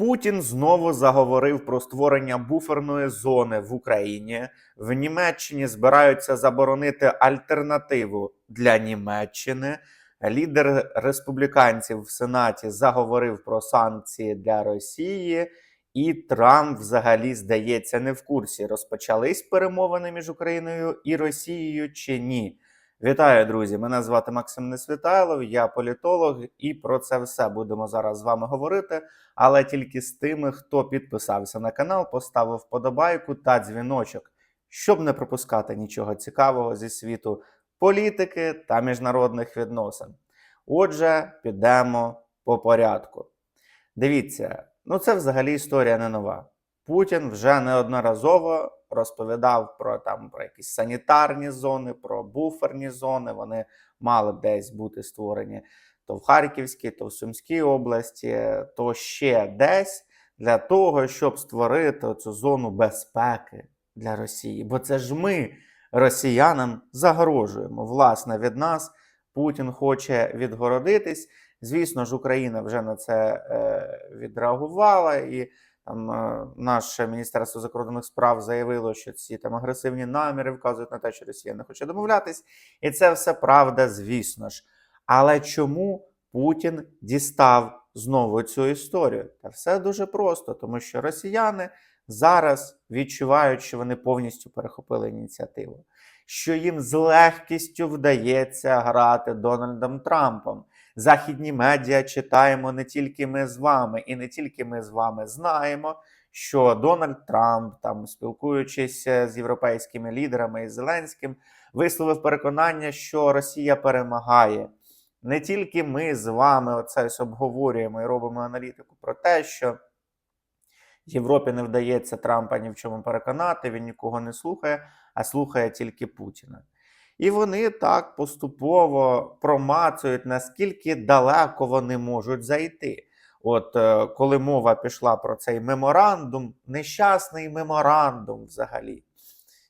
Путін знову заговорив про створення буферної зони в Україні. В Німеччині збираються заборонити альтернативу для Німеччини. Лідер республіканців в Сенаті заговорив про санкції для Росії, і Трамп взагалі здається не в курсі. Розпочались перемовини між Україною і Росією чи ні. Вітаю, друзі! Мене звати Максим Несвітайлов, я політолог, і про це все будемо зараз з вами говорити. Але тільки з тими, хто підписався на канал, поставив вподобайку та дзвіночок, щоб не пропускати нічого цікавого зі світу політики та міжнародних відносин. Отже, підемо по порядку. Дивіться, ну це взагалі історія не нова. Путін вже неодноразово розповідав про там про якісь санітарні зони, про буферні зони. Вони мали б десь бути створені то в Харківській, то в Сумській області, то ще десь для того, щоб створити цю зону безпеки для Росії. Бо це ж ми, росіянам, загрожуємо. Власне, від нас Путін хоче відгородитись. Звісно ж, Україна вже на це е, відреагувала і. Там е, наше міністерство закордонних справ заявило, що ці там агресивні наміри вказують на те, що Росія не хоче домовлятись, і це все правда, звісно ж. Але чому Путін дістав знову цю історію? Та все дуже просто, тому що росіяни зараз відчувають, що вони повністю перехопили ініціативу, що їм з легкістю вдається грати Дональдом Трампом. Західні медіа читаємо не тільки ми з вами, і не тільки ми з вами знаємо, що Дональд Трамп, там спілкуючись з європейськими лідерами і Зеленським, висловив переконання, що Росія перемагає. Не тільки ми з вами оце обговорюємо і робимо аналітику про те, що Європі не вдається Трампа ні в чому переконати, він нікого не слухає, а слухає тільки Путіна. І вони так поступово промацують, наскільки далеко вони можуть зайти. От е, коли мова пішла про цей меморандум, нещасний меморандум, взагалі,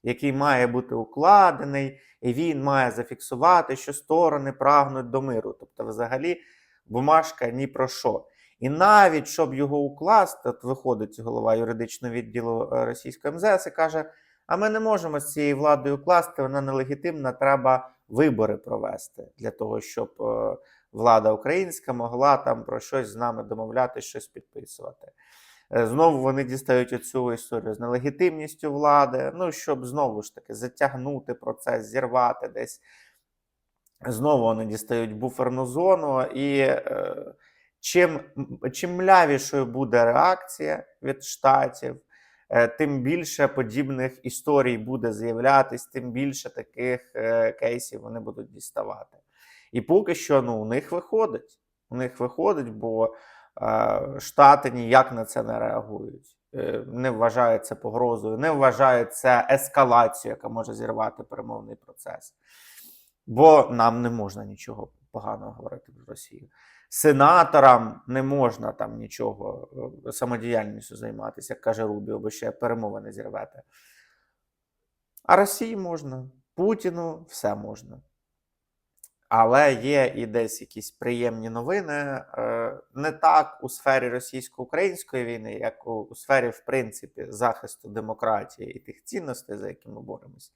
який має бути укладений, і він має зафіксувати, що сторони прагнуть до миру. Тобто, взагалі, бумажка ні про що. І навіть щоб його укласти, от виходить голова юридичного відділу е, російської МЗС і каже. А ми не можемо з цією владою класти, вона нелегітимна. Треба вибори провести для того, щоб е, влада українська могла там про щось з нами домовляти, щось підписувати. Е, Знову вони дістають оцю історію з нелегітимністю влади, ну щоб знову ж таки затягнути процес, зірвати десь. Знову вони дістають буферну зону, і е, чим, чим млявішою буде реакція від штатів. Е, тим більше подібних історій буде з'являтись, тим більше таких е, кейсів вони будуть діставати. І поки що ну, у них виходить. У них виходить, бо е, Штати ніяк на це не реагують, не вважають це погрозою, не вважають це ескалацією, яка може зірвати перемовний процес. Бо нам не можна нічого поганого говорити про Росію сенаторам не можна там нічого е, самодіяльністю займатися, як каже Рубіо, бо ще перемовини зірвете. А Росії можна, Путіну все можна. Але є і десь якісь приємні новини. Е, Не так у сфері російсько-української війни, як у сфері, в принципі, захисту демократії і тих цінностей, за які ми боремось.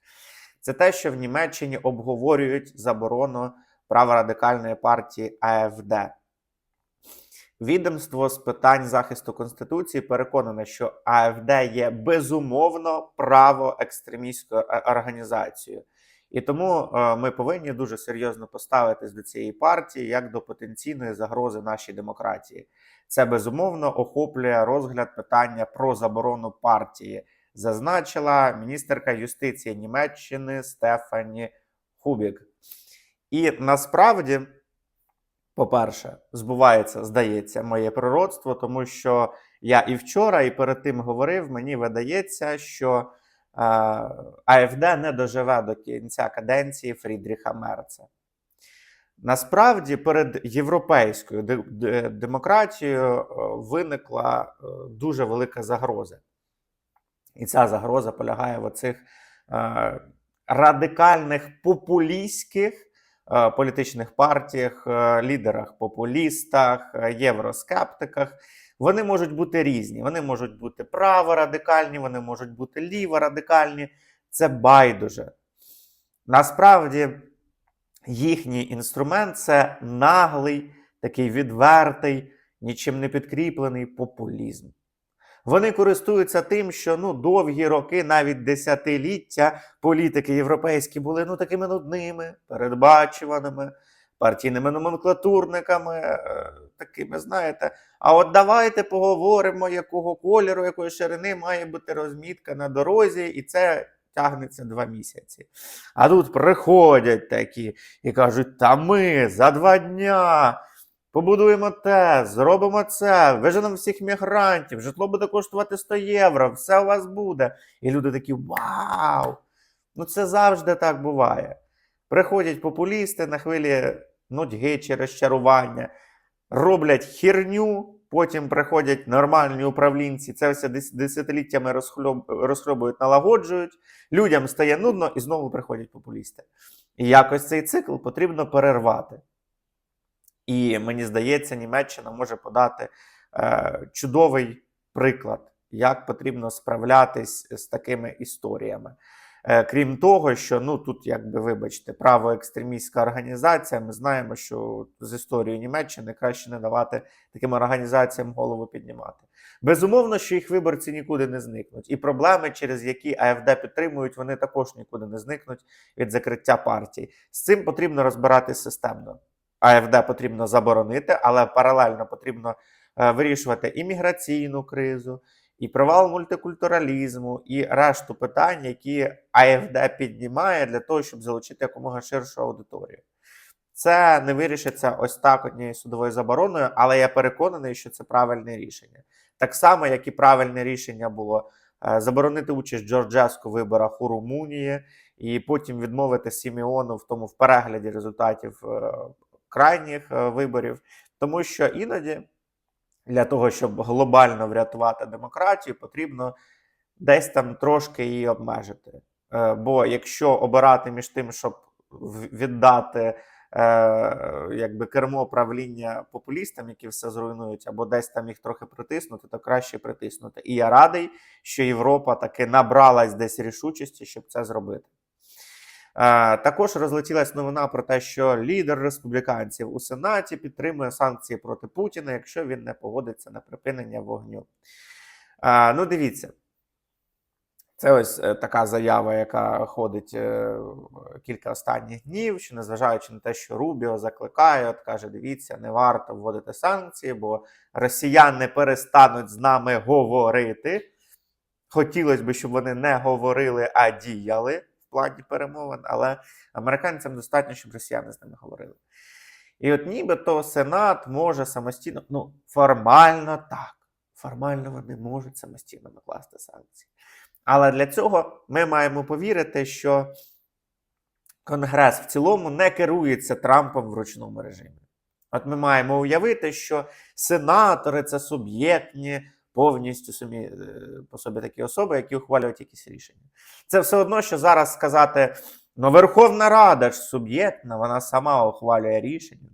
Це те, що в Німеччині обговорюють заборону праворадикальної партії АФД. Відомство з питань захисту конституції переконане, що АФД є безумовно правоекстремістською е, організацією, і тому е, ми повинні дуже серйозно поставитись до цієї партії як до потенційної загрози нашій демократії. Це безумовно охоплює розгляд питання про заборону партії, зазначила міністерка юстиції Німеччини Стефані Хубік. І насправді. По-перше, збувається, здається, моє пророцтво, тому що я і вчора, і перед тим говорив, мені видається, що е, АФД не доживе до кінця каденції Фрідріха Мерца. Насправді, перед європейською демократією е, виникла е, дуже велика загроза. І ця загроза полягає в оцих е, радикальних популістських. Е, політичних партіях, е, лідерах, популістах, е, євроскептиках. Вони можуть бути різні. Вони можуть бути праворадикальні, вони можуть бути ліворадикальні. Це байдуже. Насправді, їхній інструмент це наглий, такий відвертий, нічим не підкріплений популізм. Вони користуються тим, що ну, довгі роки, навіть десятиліття, політики європейські були ну, такими нудними, передбачуваними, партійними номенклатурниками, е, такими, знаєте. А от давайте поговоримо, якого кольору, якої ширини має бути розмітка на дорозі, і це тягнеться два місяці. А тут приходять такі і кажуть: та ми за два дня. Побудуємо те, зробимо це, виженемо всіх мігрантів, житло буде коштувати 100 євро, все у вас буде. І люди такі: Вау! Ну це завжди так буває. Приходять популісти на хвилі нудьги чи розчарування, роблять херню, потім приходять нормальні управлінці, це все десятиліттями розхльоб- розхльобують, налагоджують. Людям стає нудно і знову приходять популісти. І якось цей цикл потрібно перервати. І мені здається, Німеччина може подати е, чудовий приклад, як потрібно справлятись з такими історіями. Е, крім того, що ну тут, якби вибачте, правоекстремістська організація. Ми знаємо, що з історією Німеччини краще не давати таким організаціям голову піднімати. Безумовно, що їх виборці нікуди не зникнуть, і проблеми, через які АФД підтримують, вони також нікуди не зникнуть від закриття партій. З цим потрібно розбиратись системно. АФД потрібно заборонити, але паралельно потрібно е, вирішувати і міграційну кризу, і провал мультикультуралізму, і решту питань, які АФД піднімає для того, щоб залучити якомога ширшу аудиторію. Це не вирішиться ось так однією судовою забороною, але я переконаний, що це правильне рішення. Так само, як і правильне рішення було е, заборонити участь Джорджеску в виборах у Румунії, і потім відмовити Сіміону в тому в перегляді результатів е, крайніх е, виборів, тому що іноді для того, щоб глобально врятувати демократію, потрібно десь там трошки її обмежити. Е, Бо якщо обирати між тим, щоб віддати е, якби кермо правління популістам, які все зруйнують, або десь там їх трохи притиснути, то краще притиснути. І я радий, що Європа таки набралась десь рішучості, щоб це зробити. Також розлетілась новина про те, що лідер республіканців у Сенаті підтримує санкції проти Путіна, якщо він не погодиться на припинення вогню. Ну, дивіться, це ось е, така заява, яка ходить е, кілька останніх днів, що незважаючи на те, що Рубіо закликає, от каже: дивіться, не варто вводити санкції, бо росіяни перестануть з нами говорити. Хотілося б, щоб вони не говорили, а діяли плані перемовин, але американцям достатньо, щоб росіяни з ними говорили. І от нібито Сенат може самостійно, ну, формально так, формально вони можуть самостійно накласти санкції. Але для цього ми маємо повірити, що Конгрес в цілому не керується Трампом в ручному режимі. От ми маємо уявити, що сенатори це суб'єктні, повністю собі, е, по собі такі особи, які ухвалюють якісь рішення. Це все одно, що зараз сказати: ну, Верховна Рада ж суб'єктна, вона сама ухвалює рішення.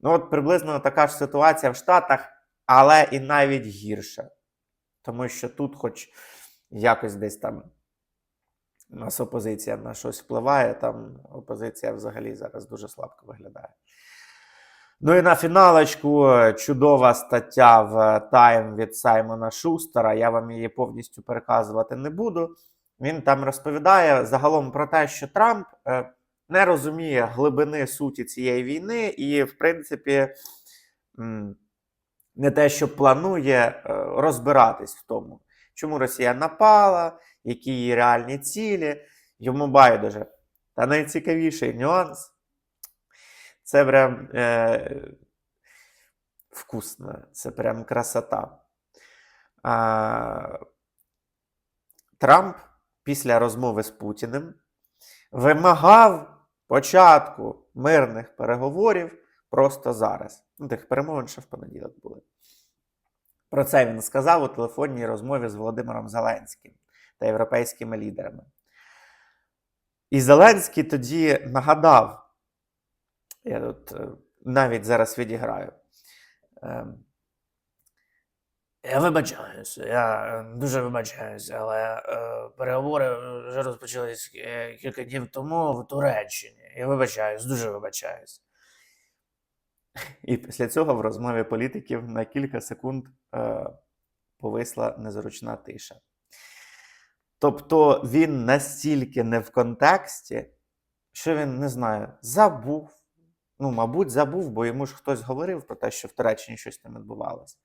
Ну, от приблизно така ж ситуація в Штатах, але і навіть гірша. Тому що тут, хоч якось десь там у нас опозиція на щось впливає, там опозиція взагалі зараз дуже слабко виглядає. Ну і на фіналочку е, чудова стаття в Time від Саймона Шустера. Я вам її повністю переказувати не буду. Він там розповідає загалом про те, що Трамп е, не розуміє глибини суті цієї війни, і, в принципі, не те, що планує е, розбиратись в тому, чому Росія напала, які її реальні цілі. Йому байдуже. Та найцікавіший нюанс це прям е, вкусно, це прям красота. А, Трамп після розмови з Путіним вимагав початку мирних переговорів просто зараз. Ну, тих перемовин ще в понеділок були. Про це він сказав у телефонній розмові з Володимиром Зеленським та європейськими лідерами. І Зеленський тоді нагадав, я тут е, навіть зараз відіграю. Е, Я вибачаюсь, я е, дуже вибачаюсь, але переговори вже розпочались кілька днів тому в Туреччині. Я вибачаюсь, дуже вибачаюсь. І після цього в розмові політиків на кілька секунд е, повисла незручна тиша. Тобто він настільки не в контексті, що він не знаю, забув. Ну, мабуть, забув, бо йому ж хтось говорив про те, що в Туреччині щось там відбувалося.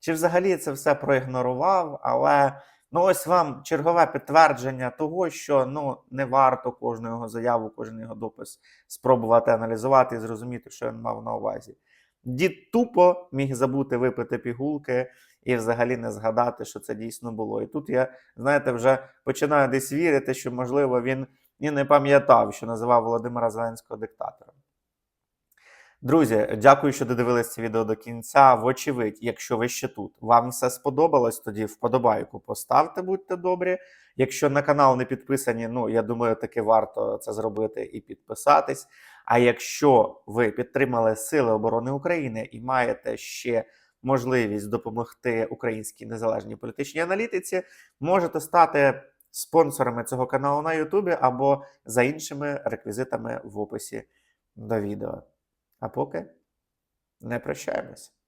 Чи взагалі це все проігнорував, але ну ось вам чергове підтвердження того, що ну не варто кожну його заяву, кожен його допис спробувати аналізувати і зрозуміти, що він мав на увазі. Дід тупо міг забути випити пігулки і взагалі не згадати, що це дійсно було. І тут я, знаєте, вже починаю десь вірити, що, можливо, він і не пам'ятав, що називав Володимира Зеленського диктатором. Друзі, дякую, що додивились це відео до кінця. Вочевидь, якщо ви ще тут, вам все сподобалось, тоді вподобайку поставте, будьте добрі. Якщо на канал не підписані, ну я думаю, таки варто це зробити і підписатись. А якщо ви підтримали Сили оборони України і маєте ще можливість допомогти українській незалежній політичній аналітиці, можете стати спонсорами цього каналу на Ютубі або за іншими реквізитами в описі до відео. А поки не прощаємось.